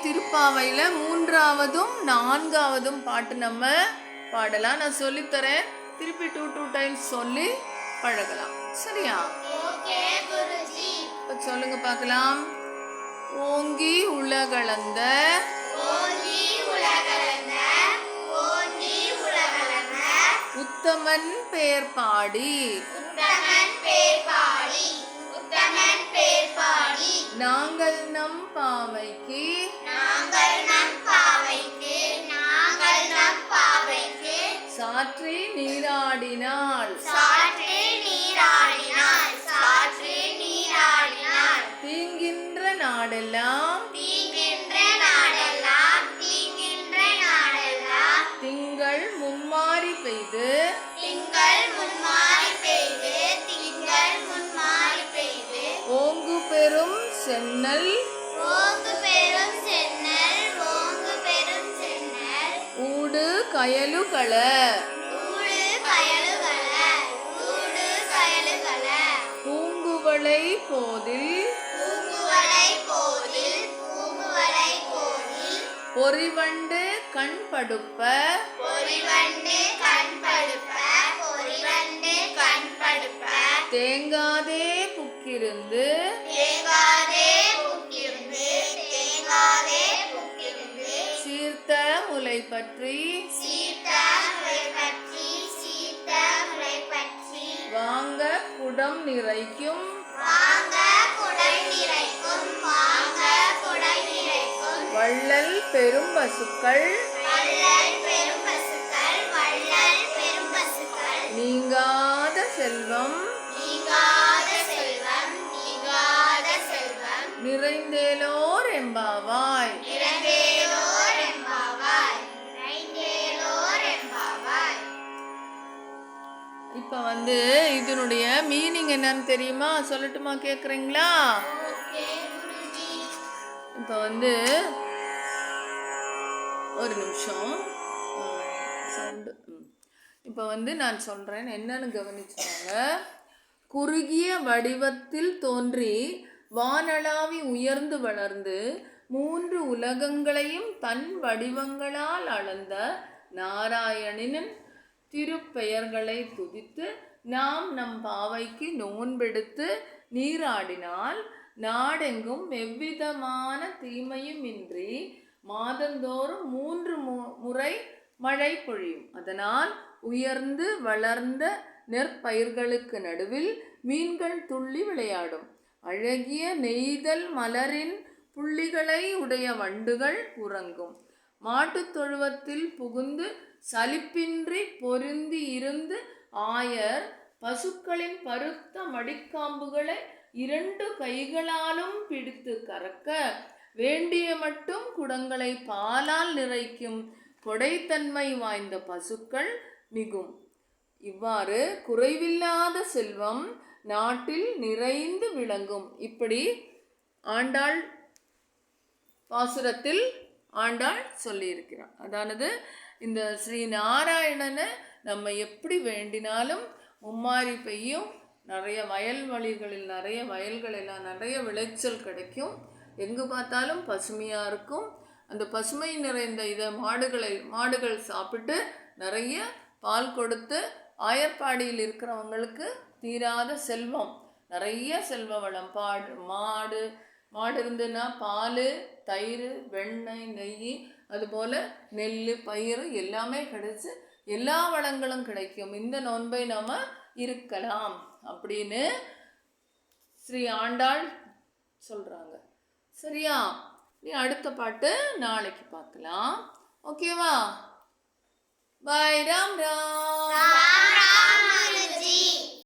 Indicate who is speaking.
Speaker 1: திருப்பாவையில் மூன்றாவதும் நான்காவதும் பாட்டு நம்ம பாடலாம். நான் சொல்லித்தரேன். திருப்பி டூ டூ டைம்ஸ் சொல்லி பழகலாம். சரியா? இப்ப சொல்லுங்க பார்க்கலாம். ஓங்கி உலகளந்த உத்தமன் பேர் பாடி. நாங்கள் நம் பாவைக்கு சாற்றி நீராடினாள்.
Speaker 2: சாற்று நீராடினாள் சாற்று நீராடினாள்.
Speaker 1: தீங்கின்ற நாடெல்லாம்
Speaker 2: தீங்கின்ற நாடெல்லாம் தீங்கின்ற நாடெல்லாம்.
Speaker 1: திங்கள் மும்மாறி பெய்து
Speaker 2: திங்கள் முன்மாறி பெய்து திங்கள் முன்மாறி பெய்து.
Speaker 1: ஓங்கு பெரும் சென்னல்
Speaker 2: ஓங்கு பெரும் சென்னல் ஓங்கு பெரும் சென்னல்.
Speaker 1: ஊடு கயலுகள. பூங்குவளை போதில் பொறிவண்டு கண் படுப்ப
Speaker 2: பொறிவண்டு கண் படுப்ப பொறிவண்டு கண் படுப்ப
Speaker 1: தேங்காதே புக்கிருந்து
Speaker 2: தேங்காதே புக்கிருந்து தேங்காதே புக்கிருந்து
Speaker 1: சீர்த்த முலை பற்றி
Speaker 2: சீத்த முறை பற்றி சீத்த முறை பற்றி
Speaker 1: வாங்க குடம் நிறைக்கும் வள்ளல் பெரும் பசுக்கள். நீங்காத செல்வம்.
Speaker 2: நீங்காத செல்வம் நீங்காத செல்வம்.
Speaker 1: நிறைந்தேலோர் எம்பாவாய் இதனுடைய மீனிங் என்னன்னு தெரியுமா? சொல்லட்டுமா கேக்குறீங்களா? இப்போ வந்து ஒரு நிமிஷம். சவுண்டு. இப்போ வந்து நான் சொல்கிறேன் என்னன்னு கவனிச்சுக்கோங்க. குறுகிய வடிவத்தில் தோன்றி வானளாவி உயர்ந்து வளர்ந்து மூன்று உலகங்களையும் தன் வடிவங்களால் அளந்த நாராயணனின் திருப்பெயர்களை துதித்து நாம் நம் பாவைக்கு நோன்பெடுத்து நீராடினால் நாடெங்கும் எவ்விதமான தீமையும் இன்றி மாதந்தோறும் மூன்று மு- முறை மழை பொழியும். அதனால் உயர்ந்து வளர்ந்த நெற்பயிர்களுக்கு நடுவில் மீன்கள் துள்ளி விளையாடும். அழகிய நெய்தல் மலரின் புள்ளிகளை உடைய வண்டுகள் உறங்கும். மாட்டுத் தொழுவத்தில் புகுந்து சலிப்பின்றி பொருந்தி இருந்து ஆயர் பசுக்களின் பருத்த மடிக்காம்புகளை இரண்டு கைகளாலும் பிடித்து கறக்க வேண்டிய மட்டும் குடங்களை பாலால் நிறைக்கும் கொடைத்தன்மை வாய்ந்த பசுக்கள் மிகும். இவ்வாறு குறைவில்லாத செல்வம் நாட்டில் நிறைந்து விளங்கும். இப்படி ஆண்டாள் பாசுரத்தில் ஆண்டாள் சொல்லியிருக்கிறார். அதானது இந்த ஸ்ரீ நாராயணனை நம்ம எப்படி வேண்டினாலும் மும்மாரி பெய்யும். நிறைய வயல் வழிகளில் நிறைய வயல்கள் எல்லாம் நிறைய விளைச்சல் கிடைக்கும். எங்கு பார்த்தாலும் பசுமையாக இருக்கும். அந்த பசுமை நிறைந்த இதை மாடுகளை மாடுகள் சாப்பிட்டு நிறைய பால் கொடுத்து ஆயர்பாடியில் இருக்கிறவங்களுக்கு தீராத செல்வம். நிறைய செல்வ வளம். பாடு மாடு மாடு இருந்துன்னா பால் தயிர் வெண்ணெய் நெய் அதுபோல் நெல் பயிர் எல்லாமே கிடைச்சி எல்லா வளங்களும் கிடைக்கும். இந்த நோன்பை நாம் இருக்கலாம் அப்படின்னு ஸ்ரீ ஆண்டாள் சொல்கிறாங்க சரியா? நீ அடுத்த பாட்டு நாளைக்கு பார்க்கலாம். ஓகேவா? பாய் ராம். ராம்
Speaker 2: ராம்.